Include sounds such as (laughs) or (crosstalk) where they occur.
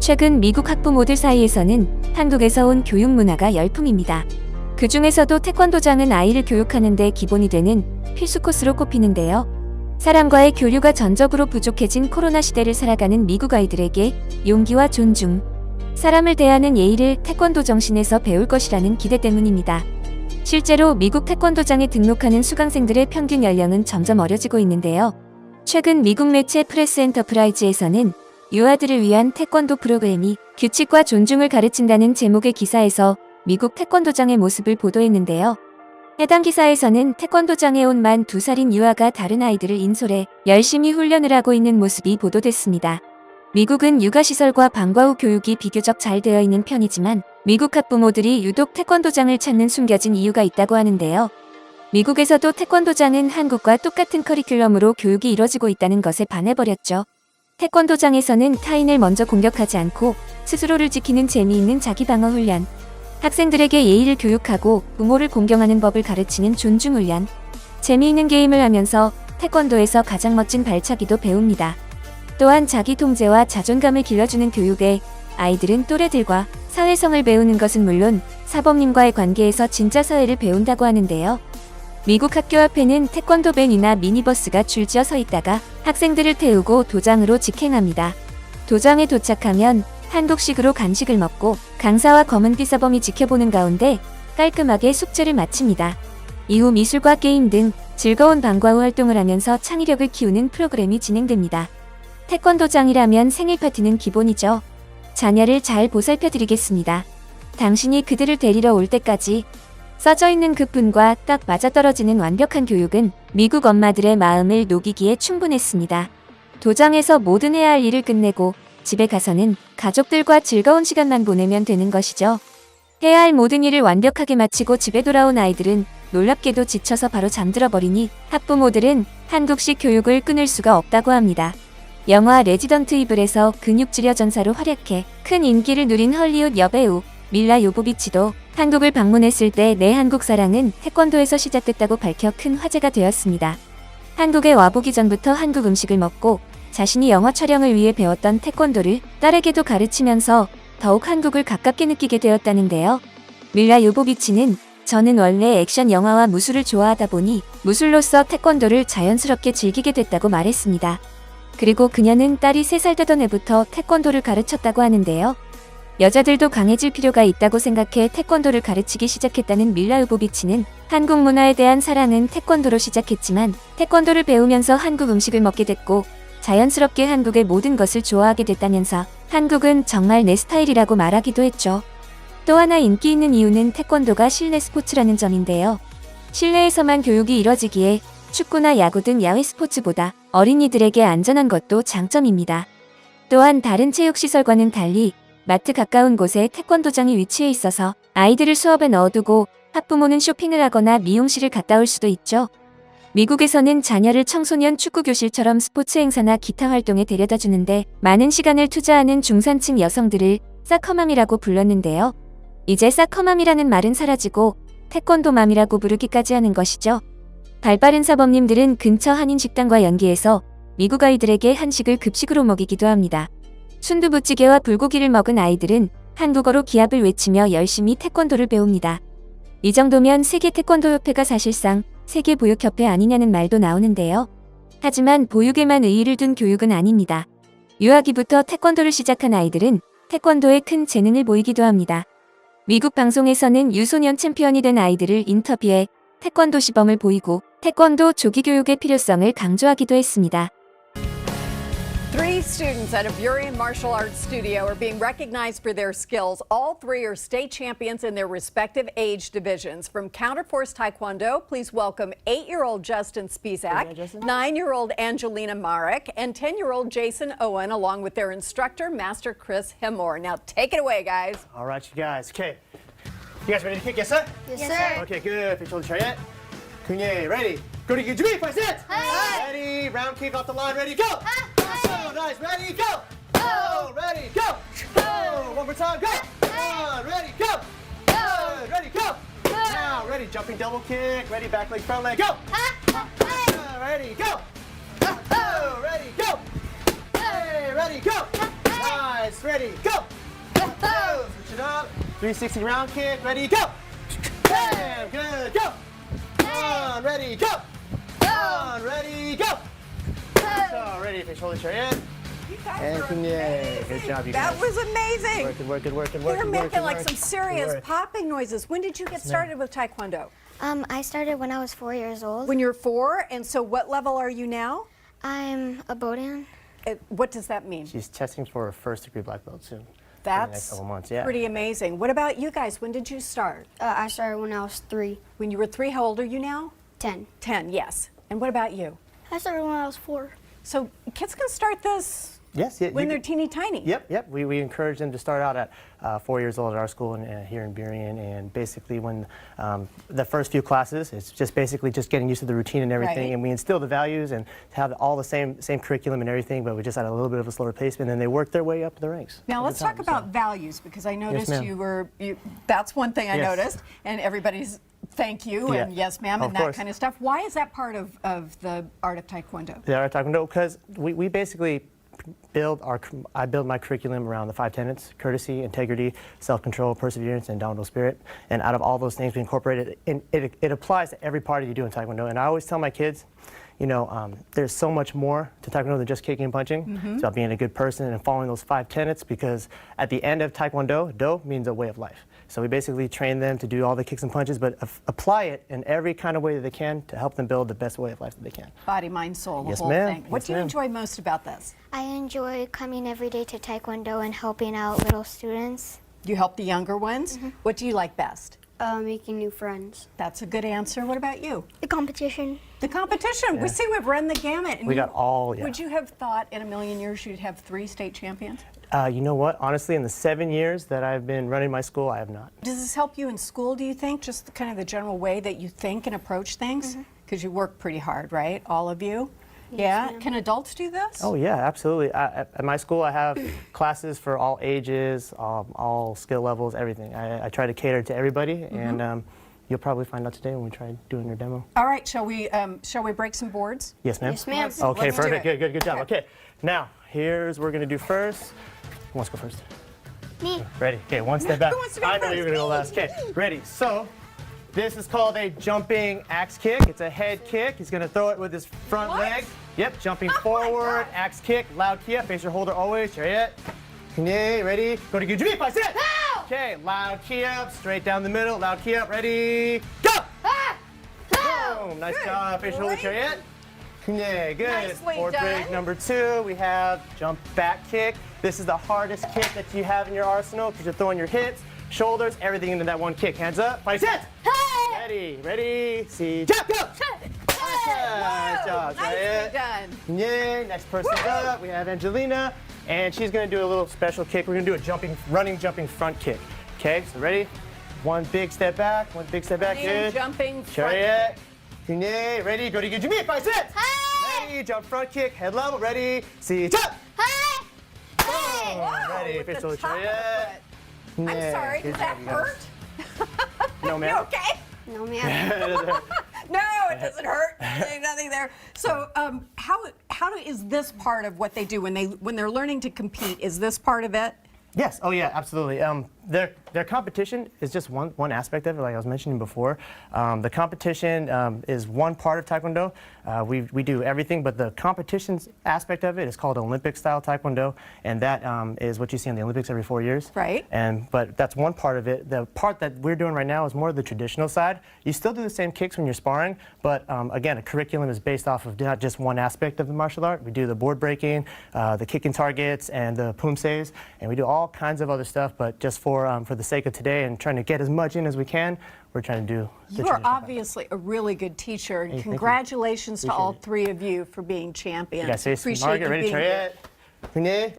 최근 미국 학부모들 사이에서는 한국에서 온 교육 문화가 열풍입니다. 그 중에서도 태권도장은 아이를 교육하는 데 기본이 되는 필수 코스로 꼽히는데요. 사람과의 교류가 전적으로 부족해진 코로나 시대를 살아가는 미국 아이들에게 용기와 존중, 사람을 대하는 예의를 태권도 정신에서 배울 것이라는 기대 때문입니다. 실제로 미국 태권도장에 등록하는 수강생들의 평균 연령은 점점 어려지고 있는데요. 최근 미국 매체 프레스 엔터프라이즈에서는 유아들을 위한 태권도 프로그램이 규칙과 존중을 가르친다는 제목의 기사에서 미국 태권도장의 모습을 보도했는데요. 해당 기사에서는 태권도장에 온 만 두 살인 유아가 다른 아이들을 인솔해 열심히 훈련을 하고 있는 모습이 보도됐습니다. 미국은 육아시설과 방과 후 교육이 비교적 잘 되어 있는 편이지만 미국 학부모들이 유독 태권도장을 찾는 숨겨진 이유가 있다고 하는데요. 미국에서도 태권도장은 한국과 똑같은 커리큘럼으로 교육이 이뤄지고 있다는 것에 반해버렸죠. 태권도장에서는 타인을 먼저 공격하지 않고 스스로를 지키는 재미있는 자기 방어 훈련, 학생들에게 예의를 교육하고 부모를 공경하는 법을 가르치는 존중 훈련, 재미있는 게임을 하면서 태권도에서 가장 멋진 발차기도 배웁니다. 또한 자기 통제와 자존감을 길러주는 교육에 아이들은 또래들과 사회성을 배우는 것은 물론 사범님과의 관계에서 진짜 사회를 배운다고 하는데요. 미국 학교 앞에는 태권도 밴이나 미니버스가 줄지어 서 있다가 학생들을 태우고 도장으로 직행합니다. 도장에 도착하면 한국식으로 간식을 먹고 강사와 검은띠 사범이 지켜보는 가운데 깔끔하게 숙제를 마칩니다. 이후 미술과 게임 등 즐거운 방과 후 활동을 하면서 창의력을 키우는 프로그램이 진행됩니다. 태권도장이라면 생일 파티는 기본이죠. 자녀를 잘 보살펴 드리겠습니다. 당신이 그들을 데리러 올 때까지 써져 있는 그 분과 딱 맞아떨어지는 완벽한 교육은 미국 엄마들의 마음을 녹이기에 충분했습니다. 도장에서 모든 해야 할 일을 끝내고 집에 가서는 가족들과 즐거운 시간만 보내면 되는 것이죠. 해야 할 모든 일을 완벽하게 마치고 집에 돌아온 아이들은 놀랍게도 지쳐서 바로 잠들어 버리니 학부모들은 한국식 교육을 끊을 수가 없다고 합니다. 영화 레지던트 이블에서 근육질여 전사로 활약해 큰 인기를 누린 헐리우드 여배우 밀라 요보비치도 한국을 방문했을 때 내 한국 사랑은 태권도에서 시작됐다고 밝혀 큰 화제가 되었습니다. 한국에 와보기 전부터 한국 음식을 먹고 자신이 영화 촬영을 위해 배웠던 태권도를 딸에게도 가르치면서 더욱 한국을 가깝게 느끼게 되었다는데요. 밀라 요보비치는 저는 원래 액션 영화와 무술을 좋아하다 보니 무술로서 태권도를 자연스럽게 즐기게 됐다고 말했습니다. 그리고 그녀는 딸이 3살 되던 해부터 태권도를 가르쳤다고 하는데요. 여자들도 강해질 필요가 있다고 생각해 태권도를 가르치기 시작했다는 밀라 요보비치는 한국 문화에 대한 사랑은 태권도로 시작했지만 태권도를 배우면서 한국 음식을 먹게 됐고 자연스럽게 한국의 모든 것을 좋아하게 됐다면서 한국은 정말 내 스타일이라고 말하기도 했죠. 또 하나 인기 있는 이유는 태권도가 실내 스포츠라는 점인데요. 실내에서만 교육이 이뤄지기에 축구나 야구 등 야외 스포츠보다 어린이들에게 안전한 것도 장점입니다. 또한 다른 체육시설과는 달리 마트 가까운 곳에 태권도장이 위치해 있어서 아이들을 수업에 넣어두고 학부모는 쇼핑을 하거나 미용실을 갔다 올 수도 있죠. 미국에서는 자녀를 청소년 축구교실처럼 스포츠 행사나 기타 활동에 데려다 주는데 많은 시간을 투자하는 중산층 여성들을 사커맘이라고 불렀는데요. 이제 사커맘이라는 말은 사라지고 태권도맘이라고 부르기까지 하는 것이죠. 발빠른 사범님들은 근처 한인 식당과 연계해서 미국 아이들에게 한식을 급식으로 먹이기도 합니다. 순두부찌개와 불고기를 먹은 아이들은 한국어로 기합을 외치며 열심히 태권도를 배웁니다. 이 정도면 세계 태권도 협회가 사실상 세계 보육협회 아니냐는 말도 나오는데요. 하지만 보육에만 의의를 둔 교육은 아닙니다. 유아기부터 태권도를 시작한 아이들은 태권도에 큰 재능을 보이기도 합니다. 미국 방송에서는 유소년 챔피언이 된 아이들을 인터뷰해 태권도 시범을 보이고 태권도 조기 교육의 필요성을 강조하기도 했습니다. Three students at a Burien Martial Arts studio are being recognized for their skills. All three are state champions in their respective age divisions. From Counterforce Taekwondo, please welcome eight year old Justin Spizak, nine year old Angelina Marek, and 10 year old Jason Owen, along with their instructor, Master Chris Hemore. Now, take it away, guys. All right, you guys. Okay. You guys ready to kick? Yes, sir? Yes, sir. Okay, good. Face shoulder chariot. Kunye, ready. Go to Jimmy, five sets. Aye. Ready, round kick off the line, ready, go. So nice, ready, go. Go, ready, go. Go, one more time, go. One, ready, go. Good, ready, go. Now, ready, jumping double kick, ready, back leg, front leg, go. Uh, Ready, go. Go, ready, go. Hey, ready, go. Nice. Ready, go. Go. Switch it up. 360 round kick. Ready, go. Bam. Good. Go. On. Ready, go. On. Ready, go. So, ready. Face shoulder chariot. You guys And are yay. Good job, you That guys. was amazing. Working, working, working, You're working, making working, like working. some serious Work. popping noises. When did you get started with Taekwondo? Um, I started when I was four years old. When you're four, and so what level are you now? I'm a Bodan. Uh, What does that mean? She's testing for her first degree black belt soon. in next That's couple months, yeah. pretty amazing. What about you guys? When did you start? Uh, I started when I was three. When you were three, how old are you now? Ten. Ten, yes. And what about you? I started when I was four. So kids can start this Yes, yeah. when they're teeny tiny. Yep, yep. We, we encourage them to start out at uh, four years old at our school in, uh, here in Burien, and basically when um, the first few classes, it's just basically just getting used to the routine and everything, Right. and we instill the values and have all the same same curriculum and everything, but we just at a little bit of a slower pace, and then they work their way up the ranks. Now let's time, talk so. about values because I noticed ma'am. you were. You, that's one thing I Yes. noticed, and everybody's thank you and yes, ma'am, and that course. kind of stuff. Why is that part of, of the art of Taekwondo? Yeah, of Taekwondo, because we, we basically build our, I build my curriculum around the five tenets, courtesy, integrity, self-control, perseverance, and downhill spirit. And out of all those things, we incorporate it, it, it applies to every part of you do in Taekwondo. And I always tell my kids, you know, um, there's so much more to Taekwondo than just kicking and punching. It's about being a good person and following those five tenets because at the end of Taekwondo, Do means a way of life. So we basically train them to do all the kicks and punches, but af- apply it in every kind of way that they can to help them build the best way of life that they can. Body, mind, soul, the Yes, whole ma'am. thing. What Yes, do you ma'am. enjoy most about this? I enjoy coming every day to Taekwondo and helping out little students. You help the younger ones. Mm-hmm. What do you like best? Uh, making new friends. That's a good answer. What about you? The competition. The competition. We see we've run the gamut. and We you- got all, yeah. Would you have thought in a million years you'd have three state champions? Uh, you know what? Honestly, in the seven years that I've been running my school, I have not. Does this help you in school, do you think? Just the, kind of the general way that you think and approach things? Because you work pretty hard, right? All of you? Yeah? ma'am. Can adults do this? Oh yeah, absolutely. I, at, at my school, I have (coughs) classes for all ages, um, all skill levels, everything. I, I try to cater to everybody, and um, you'll probably find out today when we try doing your demo. All right, shall we, um, shall we break some boards? Yes, ma'am. Yes, ma'am. Let's- Okay, let's do perfect. it. Good, good, good job. Okay. Okay, now here's what we're gonna do first. Who wants to go first? Me. Ready? Okay, one step (laughs) back. Who wants to go I know first? you're gonna go last. Okay, ready? So, this is called a jumping axe kick. It's a head kick. He's gonna throw it with his front What? leg. Yep, jumping Oh forward, axe kick, loud key up, face your holder always. Chariot. Okay, ready? Go to Gujumi, five, sit. Okay, loud key up, straight down the middle, loud key up, ready, go! Ah! Boom, nice Good. job, face your holder, chariot. Yeah, good. Nicely done. break number two, we have jump back kick. This is the hardest kick that you have in your arsenal because you're throwing your hips, shoulders, everything into that one kick. Hands up, five sets. Ready, ready, see, jump, go! Nice job, Nicely chariot. done. Yay, next person's up. We have Angelina, and she's gonna do a little special kick. We're gonna do a jumping, running, jumping front kick. Okay, so ready? One big step back, one big step back, Running, good. jumping, front Chariot. Yay, ready, go to get your meat, five sets. Ready, jump front kick, head level, ready, see, jump. Boom. Wow, ready, with the official top of chariot. it. I'm Yeah, sorry, good does that job, (laughs) you guys. hurt? No, You ma'am. okay? No, ma'am. (laughs) No, it doesn't (laughs) hurt. There's nothing there. So, um, how how do, is this part of what they do when they when they're learning to compete? Is this part of it? Yes. Oh, yeah. Absolutely. Um, their their competition is just one one aspect of it, like I was mentioning before. Um, the competition um, is one part of Taekwondo. Uh, we we do everything, but the competitions aspect of it is called Olympic style Taekwondo, and that um, is what you see in the Olympics every four years. Right. And but that's one part of it. The part that we're doing right now is more of the traditional side. You still do the same kicks when you're sparring, but um, again, a curriculum is based off of not just one aspect of the martial art. We do the board breaking, uh, the kicking targets, and the poomsays, and we do all kinds of other stuff. But just for um, for the sake of today and trying to get as much in as we can, we're trying to do. the You are obviously a really good teacher, and you. congratulations to all three of you for being champions. Say, Appreciate Margaret, you ready, being here. chariot. Renee,